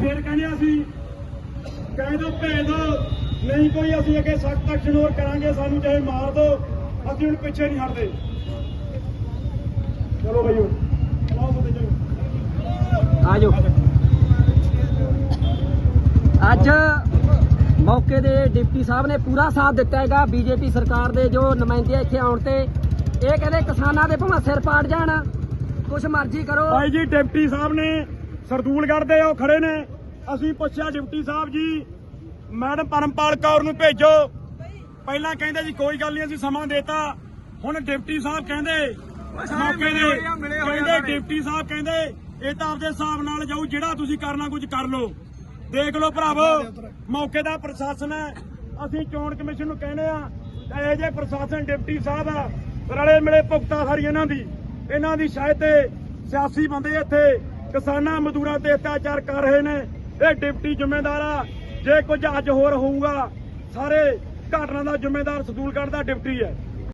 ਫੇਰ ਕਹਿੰਦੇ ਅਸੀਂ ਕਹਿ ਦੋ ਭੇਜ ਦੋ ਨਹੀਂ ਕੋਈ ਅਸੀਂ ਅੱਗੇ ਸਖਤ ਐਕਸ਼ਨ ਹੋਰ ਕਰਾਂਗੇ ਸਾਨੂੰ ਚਾਹੇ ਮਾਰ ਦੋ ਅਸੀਂ ਹੁਣ ਪਿੱਛੇ ਨਹੀਂ ਹਟਦੇ। ਚਲੋ ਭਾਈਓ ਆਜੋ ਅੱਜ ਮੌਕੇ ਦੇ ਡਿਪਟੀ ਸਾਹਿਬ ਨੇ ਪੂਰਾ ਸਾਥ ਦਿੱਤਾ ਹੈਗਾ ਬੀਜੇਪੀ ਸਰਕਾਰ ਦੇ ਜੋ ਨੁਮਾਇੰਦੇ ਇੱਥੇ ਆਉਣ ਤੇ। ਇਹ ਕਹਿੰਦੇ ਕਿਸਾਨਾਂ ਦੇ ਭਾਵੇਂ ਸਿਰ ਪਾੜ ਜਾਣ ਕੁਛ ਮਰਜ਼ੀ ਕਰੋ। ਭਾਈ ਜੀ ਡਿਪਟੀ ਸਾਹਿਬ ਨੇ ਸਰਦੂਲਗੜ੍ਹ ਦੇ ਉਹ ਖੜੇ ਨੇ। ਅਸੀਂ ਪੁੱਛਿਆ ਡਿਪਟੀ ਸਾਹਿਬ ਜੀ ਮੈਡਮ ਪਰਮਪਾਲ ਕੌਰ ਨੂੰ ਭੇਜੋ। ਪਹਿਲਾਂ ਕਹਿੰਦੇ ਜੀ ਕੋਈ ਗੱਲ ਨਹੀਂ ਅਸੀਂ ਸਮਾਂ ਦੇਤਾ। ਹੁਣ ਡਿਪਟੀ ਸਾਹਿਬ ਕਹਿੰਦੇ ਮੌਕੇ ਦੇ ਕਹਿੰਦੇ ਡਿਪਟੀ ਸਾਹਿਬ ਕਹਿੰਦੇ ਇਹ ਤਾਂ ਆਪਦੇ ਹਿਸਾਬ ਨਾਲ ਜਾਊ ਜਿਹੜਾ ਤੁਸੀਂ ਕਰਨਾ ਕੁਝ ਕਰ ਲਓ। ਦੇਖ ਲਓ ਭਰਾਵੋ ਮੌਕੇ ਦਾ ਪ੍ਰਸ਼ਾਸਨ ਹੈ। ਅਸੀਂ ਚੋਣ ਕਮਿਸ਼ਨ ਨੂੰ ਕਹਿੰਦੇ ਆ ਇਹ ਜੇ ਪ੍ਰਸ਼ਾਸਨ ਡਿਪਟੀ ਸਾਹਿਬ ਆ ਰਲੇ ਮਿਲੇ ਭੁਗਤਾ ਸਾਰੀ ਇਹਨਾਂ ਦੀ। ਇਹਨਾਂ ਦੀ ਸ਼ਾਇਦ ਤੇ ਸਿਆਸੀ ਬੰਦੇ ਇੱਥੇ ਕਿਸਾਨਾਂ ਮਜ਼ਦੂਰਾਂ ਤੇ ਅਤਿਆਚਾਰ ਕਰ ਰਹੇ ਨੇ। ਇਹ ਡਿਪਟੀ ਜ਼ਿੰਮੇਦਾਰ ਆ। ਜੇ ਕੁਝ ਅੱਜ ਹੋਰ ਹੋਊਗਾ, ਸਾਰੇ ਘਟਨਾ ਦਾ ਜ਼ਿੰਮੇਦਾਰ ਸਦੂਲਗੜ੍ਹ ਦਾ ਡਿਪਟੀ ਹੈ।